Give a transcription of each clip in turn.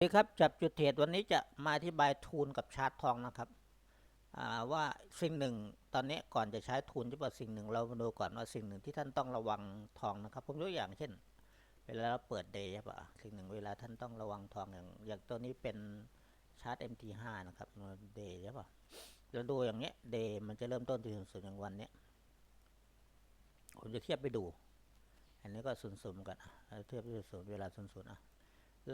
สวัสดีครับจับจุดเทรดวันนี้จะมาอธิบายทูนกับชาร์ตทองนะครับว่าสิ่งหนึ่งตอนนี้ก่อนจะใช้ทูนจะบอกสิ่งหนึ่งเรามาดูก่อนว่าสิ่งหนึ่งที่ท่านต้องระวังทองนะครับ ผมยกอย่างเช่น เวลาเราเปิดเดย์ใช่ปะสิ่งหนึ่งเวลาท่านต้องระวังทองอย่างอย่างตัวนี้เป็นชาร์ต MT5 นะครับเดย์ใช่ปะเราดูอย่างเนี้ยเดย์มันจะเริ่มต้นที่ศูนย์ศูนย์อย่างวันเนี้ยผมจะเทียบไปดู อันนี้ก็ศูนย์ศูนย์กันเทียบไปศูนย์เวลาศูนย์ศูนย์อะ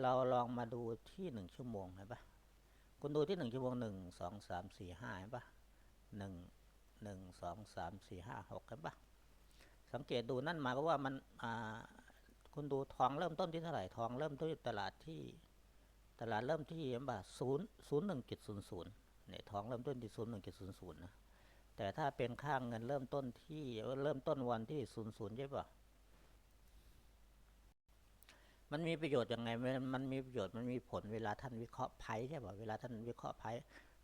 เราลองมาดูที่หนึ่งชั่วโมงเห็นปะคุณดูที่หนึ่งชั่วโมงหนึ่งสองสามสี่ห้าเห็นปะหนึ่งหนึ่งสองสามสี่ห้าหกเห็นปะสังเกตดูนั่นหมายก็ว่ามันอ่าคุณดูทองเริ่มต้นที่เท่าไหร่ทองเริ่มต้นที่ตลาดที่ตลาดเริ่มที่เห็นปะศูนย์ศูนย์หนึ่งจุดศูนย์ศูนย์เนี่ยทองเริ่มต้นที่ศูนย์หนึ่งจุดศูนย์ศูนย์นะแต่ถ้าเป็นค่างเงินเริ่มต้นที่เริ่มต้นวันที่ศูนย์ศูนย์ใช่ปะ มันมีประโยชน์ยังไงมันมันมีประโยชน์ มันมีผลเวลาท่านวิเคราะห์ไพ่ใช่ป่ะเวลาท่านวิเคราะห์ไพ่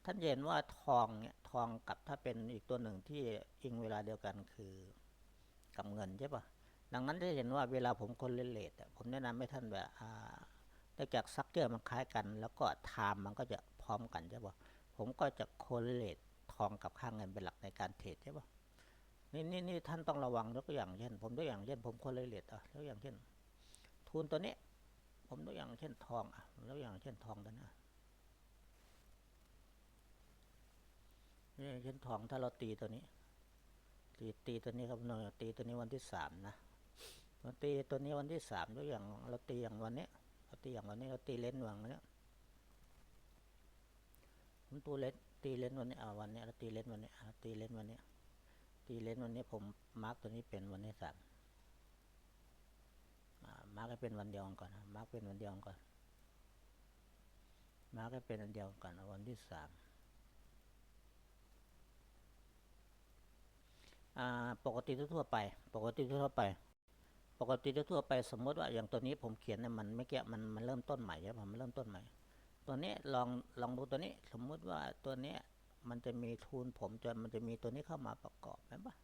ท่านเห็นว่าทองเนี่ยทองกับถ้าเป็นอีกตัวหนึ่งที่อิงเวลาเดียวกันคือกับเงินใช่ป่ะดังนั้นจะเห็นว่าเวลาผมคนเลเลตผมแนะนำให้ท่านแบบอ่าเนื่องจากซักเจอมันคล้ายกัน แล้วก็ไทม์มันก็จะพร้อมกันใช่ป่ะผมก็จะโคเรเลตทองกับค่าเงินเป็นหลักในการเทรดใช่ป่ะนี่นี่นี่ท่านต้องระวังยกตัวอย่างเช่น ผมตัวอย่างเช่นผมโคเรเลตอะยกตัวอย่างเช่น ทุนตัวนี้ ผมตัวอย่างเช่นทองอะตัวอย่างเช่นทองตัวนี้นี่เช่นทองถ้าเราตีตัวนี้ ตีตีตัวนี้ครับหน่อยตีตัวนี้วันที่สามนะเราตีตัวนี้วันที่สามตัวอย่างเราตีอย่างวันนี้เราตีอย่างวันนี้เราตีเลนส์วันนี้ผมตัวเลนตีเลนวันนี้อ่าวันนี้เราตีเลนวันนี้ตีเลนวันนี้ตีเลนวันนี้ผมมาร์กตัวนี้เป็นวันที่สาม มาร์กให้เป็นวันเดียวก่อนมาร์กเป็นวันเดียวก่อนมาร์กให้เป็นวันเดียวก่อนวันที่สามปกติทั่วไป ปกติทั่วไป ปกติทั่วไปสมมติว่าอย่างตัวนี้ผมเขียนเนี่ยมันไม่เกี่ยมันมันเริ่มต้นใหม่ใช่ป่ะมันเริ่มต้นใหม่ ตัวนี้ลองลองดูตัวนี้ สมมุติว่าตัวนี้มันจะมีทุนผมจะมันจะมีตัวนี้เข้ามาประกอบเห็นปะ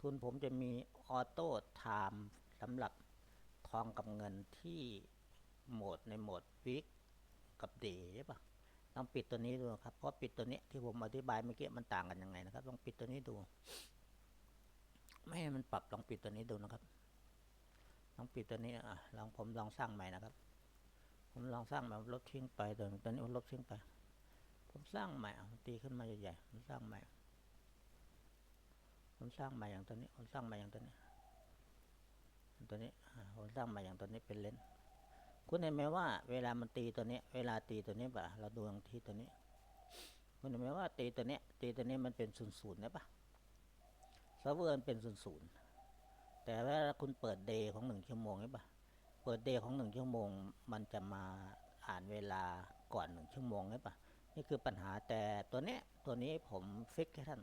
ทุนผมจะมีออโต้ไทม์สำหรับ ทองกับเงินที่โหมดในโหมดวิกกับเดใช่ปะต้องปิดตัวนี้ดูครับ เพราะปิดตัวนี้ที่ผมอธิบายเมื่อกี้มันต่างกันยังไงนะครับต้องปิดตัวนี้ดู ไม่ให้มันปรับลองปิดตัวนี้ดูนะครับ ลองปิดตัวนี้อะลองผมลองสร้างใหม่นะครับ ผมลองสร้างแบบลบทิ้งไปตัวตัวนี้ลบทิ้งไป ผมสร้างใหม่ตีขึ้นมาใหญ่ๆผมสร้างใหม่ ผมสร้างใหม่อย่างตัวนี้ ผมสร้างใหม่อย่างตัวนี้ ตัวนี้ผมสร้างมาอย่างตัวนี้เป็นเลนส์คุณเห็นไหมว่า เวลามันตีตัวนี้ เวลาตีตัวนี้ปะเราดูที่ตัวนี้ คุณเห็นไหมว่าตีตัวนี้ ตีตัวนี้มันเป็นศูนย์ศูนย์นะปะเซิร์ฟเวอร์เป็นศูนย์ศูนย์แต่เวลาคุณเปิดเดย์ของหนึ่งชั่วโมงใช่ปะเปิดเดย์ของหนึ่งชั่วโมง มันจะมาอ่านเวลาก่อนหนึ่งชั่วโมงใช่ปะนี่คือปัญหาแต่ตัวนี้ตัวนี้ผมฟิกให้ท่าน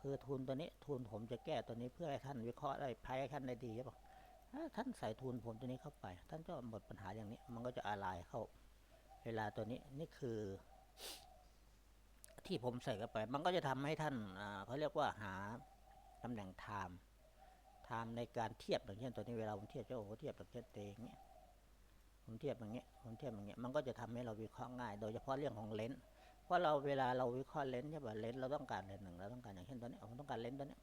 คือทุนตัวนี้ทุนผมจะแก้ตัวนี้เพื่อให้ท่านวิเคราะห์ได้ภายให้ท่านได้ดีใช่ปะ ถ้าท่านใส่ทุนผมตัวนี้เข้าไป ท่านก็หมดปัญหาอย่างนี้ มันก็จะอะไรเข้า เวลาตัวนี้นี่คือ ที่ผมใส่เข้าไป มันก็จะทำให้ท่านเขาเรียกว่าหาตำแหน่งไทม์ไทม์ในการเทียบอย่างเช่นตัวนี้เวลาผมเทียบเจ้าโอ้เทียบแบบเช่นเตอย่างเงี้ยผมเทียบอย่างเงี้ยผมเทียบอย่างเงี้ยมันก็จะทำให้เราวิเคราะห์ง่าย โดยเฉพาะเรื่องของเลนส์เพราะเราเวลาเราวิเคราะห์เลนส์ใช่ป่ะเลนส์เราต้องการเลนส์หนึ่งเราต้องการอย่างเช่นตัวนี้ผมต้องการเลนส์ตัวนี้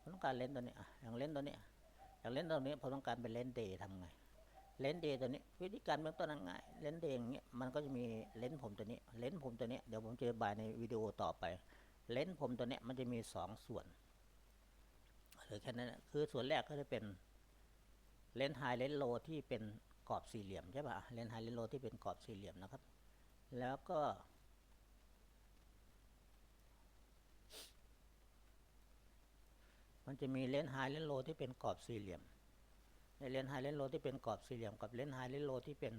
ผมต้องการเลนส์ตัวนี้อะอย่างเลนส์ตัวนี้ อย่างเล่นตรงนี้ผมต้องการเป็นเลนเดย์ทำไง เลนเดย์ตัวนี้ วิธีการเบื้องต้นง่ายเลนเดย์อย่างเงี้ยมันก็จะมีเลนผมตัวนี้ เลนผมตัวนี้เดี๋ยวผมจะอธิบายในวิดีโอต่อไป เลนผมตัวเนี้ยมันจะมีสองส่วนหรือแค่นั้นคือส่วนแรกก็จะเป็นเลนไฮเลนโลที่เป็นกรอบสี่เหลี่ยมใช่ปะเลนไฮเลนโลที่เป็นกรอบสี่เหลี่ยมนะครับ แล้วก็ มันจะมีเลนส์ไฮเลนส์โลที่เป็นกรอบสี่เหลี่ยมในเลนส์ไฮเลนส์โลที่เป็นกรอบสี่เหลี่ยมกับเลนส์ไฮเลนส์โลที่เป็น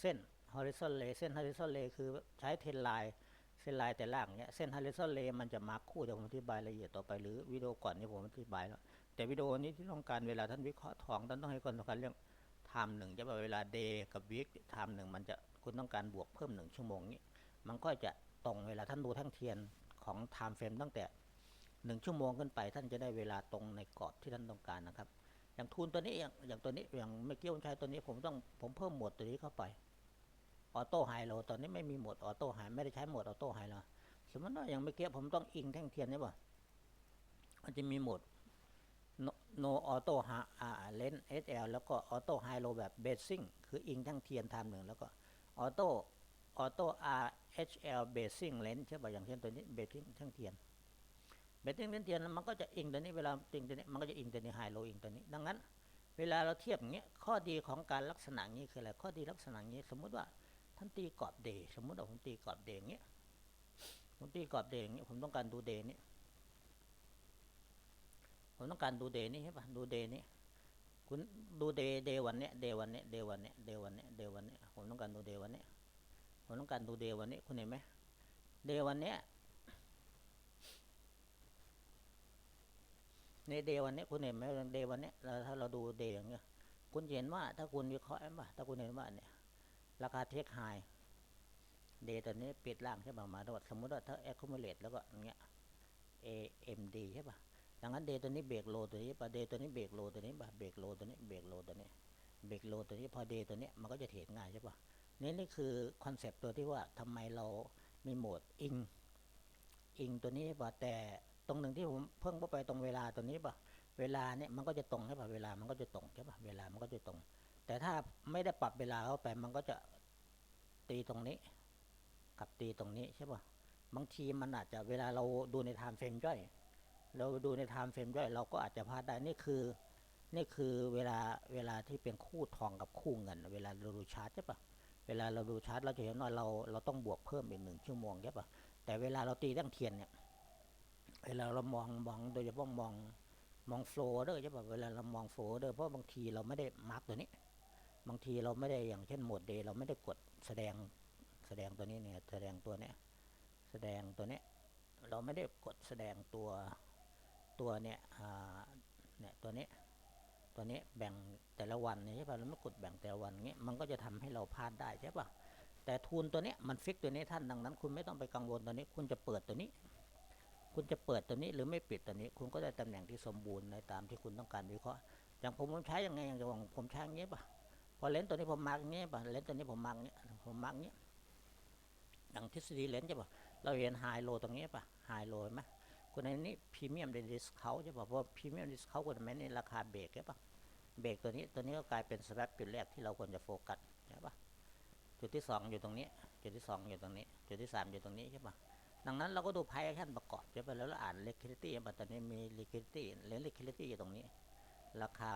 เส้น horizontal ray เส้น horizontal ray คือใช้เทนไลน์เส้นลายแต่ล่างเนี้ยเส้น horizontal ray มันจะมาร์คคู่เดี๋ยวผมอธิบายละเอียดต่อไปหรือวิดีโอก่อนนี้ผมอธิบายแล้วแต่วิดีโอนี้ที่ต้องการเวลาท่านวิเคราะห์ทองท่านต้องให้ความสำคัญเรื่อง time หนึ่งจะว่าเวลา day กับ week time หนึ่งมันจะคุณต้องการบวกเพิ่มหนึ่งชั่วโมงนี้มันก็จะตรงเวลาท่านดูทั้งเทียนของ time frame ตั้งแต่ หนึ่งชั่วโมงขึ้นไป ท่านจะได้เวลาตรงในกรอบที่ท่านต้องการนะครับ อย่างทุนตัวนี้อย่างอย่างตัวนี้อย่างเมื่อกี้ผมใช้ตัวนี้ผมต้องผมเพิ่มโหมดตัวนี้เข้าไปออโต้ไฮโลตอนนี้ไม่มีโหมดออโต้ไฮไม่ได้ใช้โหมดออโต้ไฮโลสมมติว่าอย่างเมื่อกี้ผมต้องอิงแท่งเทียนใช่ป่ะมันจะมีโหมด no, no auto ha- อ่า lens SL แล้วก็ auto high low แบบ basing คืออิงทั้งเทียนไทม์หนึ่งแล้วก็ auto auto RHL basing lens ใช่ป่ะอย่างเช่นตัวนี้ basing ทั้งเทียน basing ทั้งเทียนมันก็จะอิงตัวนี้เวลาอิงตัวนี้มันก็จะอิงตัวนี้ high low อิงตัวนี้ ดังนั้น เวลาเราเทียบอย่างเงี้ยข้อดีของการลักษณะนี้คืออะไรข้อดีลักษณะนี้ สมมุติว่าท่านตีกรอบเดย์สมมุติว่าผมตีกรอบเดย์อย่างเงี้ยผมตีกรอบเดย์อย่างเงี้ยผมต้องการดูเดย์นี้ผมต้องการดูเดย์นี่ใช่ปะดูเดย์นี่คุณดูเดย์เดย์วันเนี้ยเดย์วันเนี้ยเดย์วันเนี้ยเดย์วันเนี้ยเดย์วันเนี้ยผมต้องการดูเดย์วันเนี้ยผมต้องการดูเดย์วันนี้คุณเห็นไหมเดย์วันเนี้ย ในเดวันนี้คุณเห็นไหมเดวันนี้เราถ้าเราดูเดอย่างเงี้ยคุณเห็นว่าถ้าคุณวิเคราะห์ป่ะถ้าคุณเห็นว่าเนี่ย ราคาเทคไฮเดตัวนี้ปิดล่างใช่ป่ะมาดดสมมติว่าถ้า accumulate แล้วก็อย่างเงี้ย AMD ใช่ป่ะดังนั้นเดตัวนี้เบรกโลตัวนี้ป่ะเดตัวนี้เบรกโลตัวนี้ป่ะเบรกโลตัวนี้เบรกโลตัวนี้เบรกโลตัวนี้พอเดตัวนี้มันก็จะเทรดง่ายใช่ป่ะนี่นี่คือคอนเซปต์ตัวที่ว่าทำไมเรามีโหมดอิงอิงตัวนี้ป่ะแต่ ตรงหนึ่งที่ผมเพิ่งเข้าไปตรงเวลาตัวนี้ป่ะเวลาเนี่ยมันก็จะตรงใช่ป่ะเวลามันก็จะตรงใช่ป่ะเวลามันก็จะตรง แต่ถ้าไม่ได้ปรับเวลาเข้าไปมันก็จะตีตรงนี้ กับตีตรงนี้ใช่ป่ะบางทีมันอาจจะเวลาเราดูในไทม์เฟรมย่อย เราดูในไทม์เฟรมด้วยเราก็อาจจะพลาดได้นี่คือ นี่คือเวลาเวลาที่เป็นคู่ทองกับคู่เงิน เวลาเราดูชาร์ตใช่ปะเวลาเราดูชาร์ตเราจะเห็นว่าเราเราต้องบวกเพิ่มอีกหนึ่งชั่วโมงใช่ปะแต่เวลาเราตีตั้งเทียนเนี่ย เวลาเรามองมองโดยเฉพาะมองมองโฟล์เดอร์ใช่ปะเวลาเรามองโฟล์เดอร์เพราะบางทีเราไม่ได้มาร์กตัวนี้ บางทีเราไม่ได้อย่างเช่นโหมดเดย์เราไม่ได้กดแสดงแสดงตัวนี้เนี่ยแสดงตัวเนี้ยแสดงตัวเนี้ยเราไม่ได้กดแสดงตัวตัวเนี่ยอ่าเนี่ยตัวนี้ตัวนี้แบ่งแต่ละวันเนี่ยใช่ป่ะเราไม่กดแบ่งแต่ละวันเงี้ยมันก็จะทำให้เราพลาดได้ใช่ป่ะแต่ทูนตัวเนี้ยมันฟิกตัวนี้ท่านดังนั้น คุณไม่ต้องไปกังวลตัวนี้ คุณจะเปิดตัวนี้ คุณจะเปิดตัวนี้หรือไม่ปิดตัวนี้ คุณก็ได้ตำแหน่งที่สมบูรณ์ในตามที่คุณต้องการวิเคราะห์อย่างผมผมใช้ยังไงอย่างของผมใช้อย่างเงี้ยป่ะพอเลนส์ตัวนี้ผมมาร์กอย่างเงี้ยป่ะเลนส์ตัวนี้ผมมาร์กเงี้ยผมมาร์กเงี้ยอย่างทฤษฎีเลนส์ใช่ป่ะเราเห็นไฮโลตรงนี้ป่ะไฮโลเห็นไหมคุณในนี้พรีเมียมดิสเขาใช่ป่ะเพราะพรีเมียมดิสเขาคุณแม้ในราคาเบรกใช่ป่ะเบรกตัวนี้ตัวนี้ก็กลายเป็นสแลปจุดแรกที่เราควรจะโฟกัสใช่ป่ะจุดที่สองอยู่ตรงนี้ จุดที่สองอยู่ตรงนี้ จุดที่สามอยู่ตรงนี้ใช่ป่ะ ดังนั้นเราก็ดูไพ่ขั้นประกอบใช่ป่ะแล้วเราอ่าน liquidity ป่ะตอนนี้มี liquidity เลน liquidity อยู่ตรงนี้ ราคา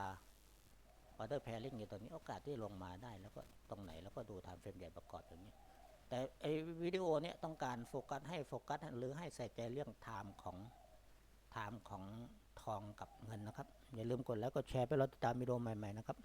order pairing อยู่ตรงนี้โอกาสที่ลงมาได้ แล้วก็ตรงไหนแล้วก็ดู time frame ใหญ่ประกอบอย่างนี้ แต่ไอวิดีโอเนี้ยต้องการโฟกัสให้โฟกัสหรือให้ใส่ใจเรื่องไทม์ของไทม์ของทองกับเงินนะครับ อย่าลืมกดแล้วก็แชร์ไปเราติดตามวิดีโอใหม่ๆนะครับ